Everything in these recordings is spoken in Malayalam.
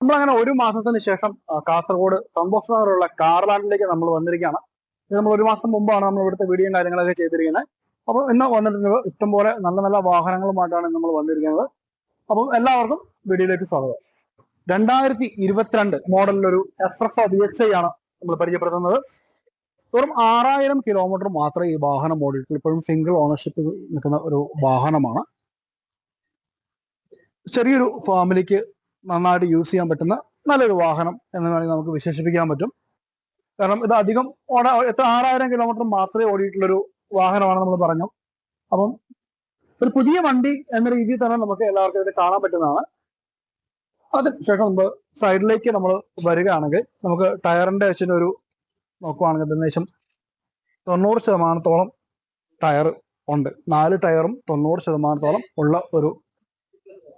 നമ്മളങ്ങനെ ഒരു മാസത്തിന് ശേഷം കാസർഗോഡ് സന്തോഷ് നഗറുള്ള കാർലാൻഡിലേക്ക് നമ്മൾ വന്നിരിക്കുകയാണ്. നമ്മൾ ഒരു മാസം മുമ്പാണ് നമ്മൾ ഇവിടുത്തെ വീഡിയോ കാര്യങ്ങളൊക്കെ ചെയ്തിരിക്കുന്നത്. അപ്പോൾ ഇന്ന് വന്നിരുന്നത് ഇഷ്ടംപോലെ നല്ല നല്ല വാഹനങ്ങളുമായിട്ടാണ് നമ്മൾ വന്നിരിക്കുന്നത്. അപ്പം എല്ലാവർക്കും വീഡിയോയിലേക്ക് സ്വാഗതം. രണ്ടായിരത്തി ഇരുപത്തിരണ്ട് മോഡലിലൊരു S Presso B H I ആണ് നമ്മൾ പരിചയപ്പെടുത്തുന്നത്. വെറും ആറായിരം കിലോമീറ്റർ മാത്രമേ ഈ വാഹനം ഓടിയിട്ടുള്ളൂ. ഇപ്പോഴും സിംഗിൾ ഓണർഷിപ്പ് നിൽക്കുന്ന ഒരു വാഹനമാണ്. ചെറിയൊരു ഫാമിലിക്ക് നന്നായിട്ട് യൂസ് ചെയ്യാൻ പറ്റുന്ന നല്ലൊരു വാഹനം എന്ന് വേണമെങ്കിൽ നമുക്ക് വിശേഷിപ്പിക്കാൻ പറ്റും. കാരണം ഇത് അധികം ഓടാ എത്ര ആറായിരം കിലോമീറ്റർ മാത്രമേ ഓടിയിട്ടുള്ളൊരു വാഹനമാണ് നമ്മൾ പറഞ്ഞു. അപ്പം ഒരു പുതിയ വണ്ടി എന്ന രീതിയിൽ തന്നെ നമുക്ക് എല്ലാവർക്കും ഇത് കാണാൻ പറ്റുന്നതാണ്. അതിനുശേഷം നമ്മൾ സൈഡിലേക്ക് നമ്മൾ വരികയാണെങ്കിൽ നമുക്ക് ടയറിന്റെ വെച്ചിട്ട് ഒരു നോക്കുവാണെങ്കിൽ ഏകദേശം തൊണ്ണൂറ് ശതമാനത്തോളം ടയർ ഉണ്ട്. നാല് ടയറും തൊണ്ണൂറ് ശതമാനത്തോളം ഉള്ള ഒരു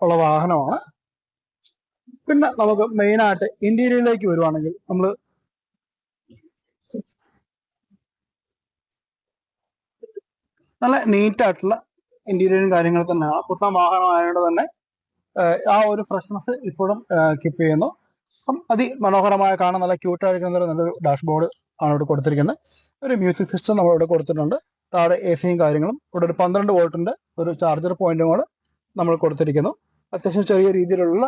ഉള്ള വാഹനമാണ്. പിന്നെ നമുക്ക് മെയിൻ ആയിട്ട് ഇന്റീരിയറിലേക്ക് വരുവാണെങ്കിൽ നമ്മൾ നല്ല നീറ്റ് ആയിട്ടുള്ള ഇന്റീരിയറും കാര്യങ്ങൾ തന്നെയാണ്. പുത്തൻ വാഹനമായതുകൊണ്ട് തന്നെ ആ ഒരു ഫ്രഷ്നെസ് ഇപ്പോഴും കീപ്പ് ചെയ്യുന്നു. അപ്പം അതിമനോഹരമായ കാണാൻ നല്ല ക്യൂട്ടായിരിക്കുന്ന ഒരു നല്ലൊരു ഡാഷ്ബോർഡ് ആണ് ഇവിടെ കൊടുത്തിരിക്കുന്നത്. ഒരു മ്യൂസിക് സിസ്റ്റം നമ്മൾ ഇവിടെ കൊടുത്തിട്ടുണ്ട്. താഴെ എ സിയും കാര്യങ്ങളും. ഇവിടെ ഒരു പന്ത്രണ്ട് വോൾട്ടിന്റെ ഒരു ചാർജർ പോയിന്റും കൂടെ നമ്മൾ കൊടുത്തിരിക്കുന്നു. അത്യാവശ്യം ചെറിയ രീതിയിലുള്ള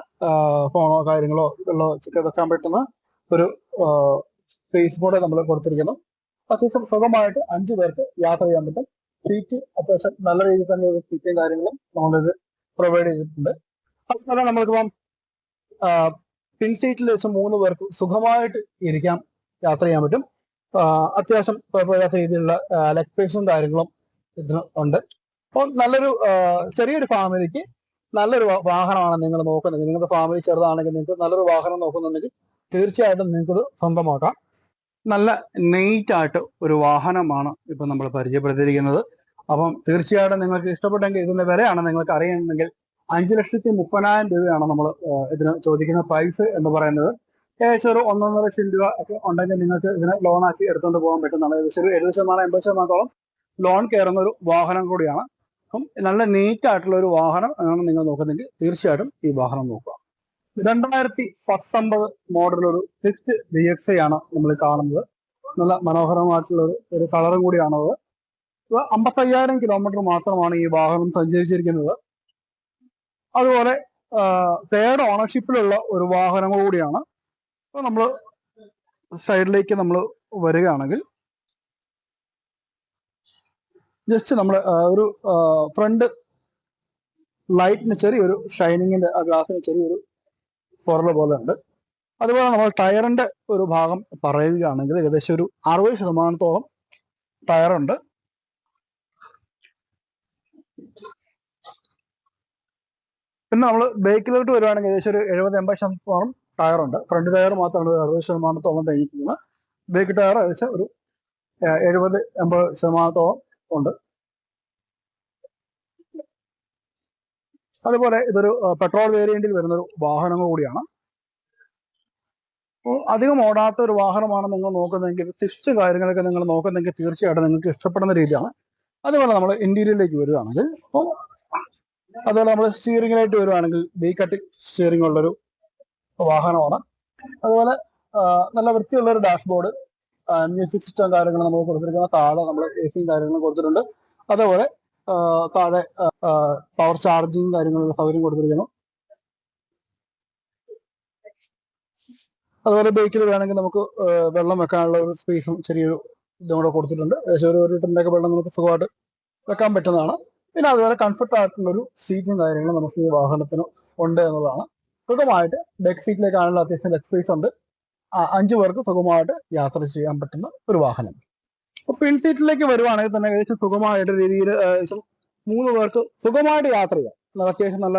ഫോണോ കാര്യങ്ങളോ ഒക്കെ വെക്കാൻ പറ്റുന്ന ഒരു സ്പേസ് കൂടെ നമ്മൾ കൊടുത്തിരിക്കുന്നു. അത്യാവശ്യം സുഖമായിട്ട് അഞ്ചു പേർക്ക് യാത്ര ചെയ്യാൻ പറ്റും. സീറ്റ് അത്യാവശ്യം നല്ല രീതിയിൽ തന്നെ ഒരു സീറ്റും കാര്യങ്ങളും നമ്മളിത് പ്രൊവൈഡ് ചെയ്തിട്ടുണ്ട്. അതുപോലെ നമ്മൾക്കിപ്പം പിൻ സീറ്റിൽ വെച്ച് മൂന്ന് പേർക്ക് സുഖമായിട്ട് ഇരിക്കാം യാത്ര ചെയ്യാൻ പറ്റും. അത്യാവശ്യം കുഴപ്പമില്ലാത്ത രീതിയിലുള്ള ലെഗ് സ്പേസും കാര്യങ്ങളും ഇതിന് ഉണ്ട്. അപ്പോൾ നല്ലൊരു ചെറിയൊരു ഫാമിലിക്ക് നല്ലൊരു വാഹനമാണ് നിങ്ങൾ നോക്കുന്നത്. നിങ്ങളുടെ ഫാമിലി ചെറുതാണെങ്കിൽ നിങ്ങൾക്ക് നല്ലൊരു വാഹനം നോക്കുന്നുണ്ടെങ്കിൽ തീർച്ചയായിട്ടും നിങ്ങൾക്കത് സ്വന്തമാക്കാം. നല്ല നെയ്റ്റ് ആയിട്ട് ഒരു വാഹനമാണ് ഇപ്പൊ നമ്മൾ പരിചയപ്പെടുത്തിയിരിക്കുന്നത്. അപ്പം തീർച്ചയായിട്ടും നിങ്ങൾക്ക് ഇഷ്ടപ്പെട്ടെങ്കിൽ ഇതിന്റെ വിലയാണ് നിങ്ങൾക്ക് അറിയണമെങ്കിൽ അഞ്ച് ലക്ഷത്തി മുപ്പതിനായിരം രൂപയാണ് നമ്മൾ ഇതിന് ചോദിക്കുന്ന പ്രൈസ് എന്ന് പറയുന്നത്. ഏകദേശം ഒരു ഒന്നൊന്നര ലക്ഷം രൂപ ഒക്കെ ഉണ്ടെങ്കിൽ നിങ്ങൾക്ക് ഇതിനെ ലോൺ ആക്കി എടുത്തുകൊണ്ട് പോകാൻ പറ്റുന്നതാണ്. ഏകദേശം ഒരു എഴുപത് ശതമാനം എൺപത് ശതമാനത്തോളം ലോൺ കയറുന്ന ഒരു വാഹനം കൂടിയാണ്. അപ്പം നല്ല നീറ്റ് ആയിട്ടുള്ള ഒരു വാഹനം ആണ് നിങ്ങൾ നോക്കുന്നെങ്കിൽ തീർച്ചയായിട്ടും ഈ വാഹനം നോക്കുക. രണ്ടായിരത്തി പത്തൊമ്പത് മോഡൽ ഒരു സിക്സ് ബി എക്സ് ആണ് നമ്മൾ കാണുന്നത്. നല്ല മനോഹരമായിട്ടുള്ള ഒരു ഒരു കളറും കൂടിയാണത് അമ്പത്തയ്യായിരം കിലോമീറ്റർ മാത്രമാണ് ഈ വാഹനം സഞ്ചരിച്ചിരിക്കുന്നത്. അതുപോലെ തേർഡ് ഓണർഷിപ്പിലുള്ള ഒരു വാഹനം കൂടിയാണ്. അപ്പോൾ നമ്മൾ സൈഡിലേക്ക് നമ്മൾ വരികയാണെങ്കിൽ ജസ്റ്റ് നമ്മൾ ഒരു ഫ്രണ്ട് ലൈറ്റിന് ചെറിയൊരു ഷൈനിങ്ങിന്റെ ആ ഗ്ലാസിന് ചെറിയൊരു പൊറല പോലെ ഉണ്ട്. അതുപോലെ നമ്മൾ ടയറിന്റെ ഒരു ഭാഗം പറയുകയാണെങ്കിൽ ഏകദേശം ഒരു അറുപത് ശതമാനത്തോളം ടയറുണ്ട് പിന്നെ നമ്മൾ ബേക്കിലോട്ട് വരുവാണെങ്കിൽ ഏകദേശം ഒരു എഴുപത് എൺപത് ശതമാനം ടയറുണ്ട് ഫ്രണ്ട് ടയർ മാത്രമാണ് അറുപത് ശതമാനത്തോളം തേങ്ങിക്കുന്നത് ബേക്ക് ടയർ ഏകദേശം ഒരു എഴുപത് എൺപത് ശതമാനത്തോളം ഉണ്ട്. അതുപോലെ ഇതൊരു പെട്രോൾ വേരിയന്റിൽ വരുന്ന ഒരു വാഹനം കൂടിയാണ്. അധികം ഓടാത്ത ഒരു വാഹനമാണ് നിങ്ങൾ നോക്കുന്നതെങ്കിൽ സിഫ്റ്റ് കാര്യങ്ങളൊക്കെ നിങ്ങൾ നോക്കുന്നെങ്കിൽ തീർച്ചയായിട്ടും നിങ്ങൾക്ക് ഇഷ്ടപ്പെടുന്ന രീതിയാണ്. അതുപോലെ നമ്മൾ ഇന്റീരിയറിലേക്ക് വരികയാണെങ്കിൽ അപ്പോൾ അതുപോലെ നമ്മൾ സ്റ്റിയറിംഗിലായിട്ട് വരുവാണെങ്കിൽ ബി കട്ടി സ്റ്റിയറിംഗ് ഉള്ളൊരു വാഹനമാണ്. അതുപോലെ നല്ല വൃത്തിയുള്ള ഒരു ഡാഷ്ബോർഡ് മ്യൂസിക് സിസ്റ്റം കാര്യങ്ങൾ നമ്മൾ കൊടുത്തിരിക്കുന്ന താഴെ നമ്മൾ എ സിയും കാര്യങ്ങളും കൊടുത്തിട്ടുണ്ട്. അതേപോലെ താഴെ പവർ ചാർജിങ് കാര്യങ്ങളുള്ള സൗകര്യം കൊടുത്തിരിക്കുന്നു. അതുപോലെ ബൈക്കിൽ വേണമെങ്കിൽ നമുക്ക് വെള്ളം വെക്കാനുള്ള ഒരു സ്പേസും ചെറിയൊരു ഇതും കൂടെ കൊടുത്തിട്ടുണ്ട്. ഏകദേശം ഒരു ലിറ്ററിന്റെ ഒക്കെ വെള്ളം നമുക്ക് സുഖമായിട്ട് വെക്കാൻ പറ്റുന്നതാണ്. പിന്നെ അതുപോലെ കംഫർട്ട് ആയിട്ടുള്ള ഒരു സീറ്റും കാര്യങ്ങളും നമുക്ക് ഈ വാഹനത്തിന് ഉണ്ട് എന്നുള്ളതാണ്. സുഖമായിട്ട് ബാക്ക് സീറ്റിലേക്കാണല്ലോ അത്യാവശ്യം ലെഗ് സ്പേസ് ഉണ്ട്. അഞ്ച് പേർക്ക് സുഖമായിട്ട് യാത്ര ചെയ്യാൻ പറ്റുന്ന ഒരു വാഹനം. പിൻ സീറ്റിലേക്ക് വരുവാണെങ്കിൽ തന്നെ ഏകദേശം സുഖമായിട്ട് രീതിയിൽ ഏകദേശം മൂന്ന് പേർക്ക് സുഖമായിട്ട് യാത്ര ചെയ്യാം. അത്യാവശ്യം നല്ല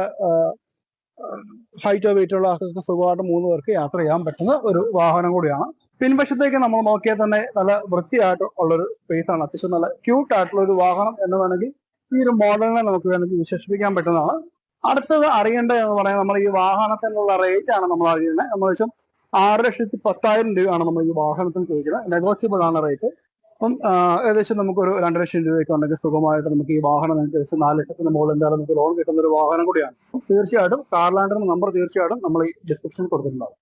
ഹൈറ്റോ വെയിറ്റോ ഉള്ള ആൾക്കാർക്ക് സുഖമായിട്ട് മൂന്ന് പേർക്ക് യാത്ര ചെയ്യാൻ പറ്റുന്ന ഒരു വാഹനം കൂടിയാണ്. പിൻവശത്തേക്ക് നമ്മൾ നോക്കിയാൽ തന്നെ നല്ല വൃത്തിയായിട്ട് ഉള്ളൊരു സ്പേസ് ആണ്. അത്യാവശ്യം നല്ല ക്യൂട്ട് ആയിട്ടുള്ള ഒരു വാഹനം എന്ന് വേണമെങ്കിൽ ഈ ഒരു മോഡലിനെ നമുക്ക് വേണമെങ്കിൽ വിശേഷിപ്പിക്കാൻ പറ്റുന്നതാണ്. അടുത്തത് അറിയേണ്ടത് എന്ന് പറയാൻ നമ്മൾ ഈ വാഹനത്തിനുള്ള റേറ്റ് ആണ് നമ്മൾ അറിയുന്നത്. നമ്മൾ വെച്ചാൽ ആറ് ലക്ഷത്തി പത്തായിരം രൂപയാണ് നമ്മൾ ഈ വാഹനത്തിന് ചോദിക്കുന്നത്. നെഗോഷ്യബിൾ ആണ് റേറ്റ് അപ്പം ഏകദേശം നമുക്കൊരു രണ്ട് ലക്ഷം രൂപയൊക്കെ ഉണ്ടെങ്കിൽ സുഖമായിട്ട് നമുക്ക് ഈ വാഹനം ഏകദേശം നാല് ലക്ഷത്തിന് മുകളിൽ എന്തായാലും നമുക്ക് ലോൺ കിട്ടുന്ന ഒരു വാഹനം കൂടിയാണ്. തീർച്ചയായിട്ടും കാർ ലാൻഡറിന്റെ നമ്പർ തീർച്ചയായിട്ടും നമ്മൾ ഈ ഡിസ്ക്രിപ്ഷനിൽ കൊടുത്തിട്ടുണ്ടാവും.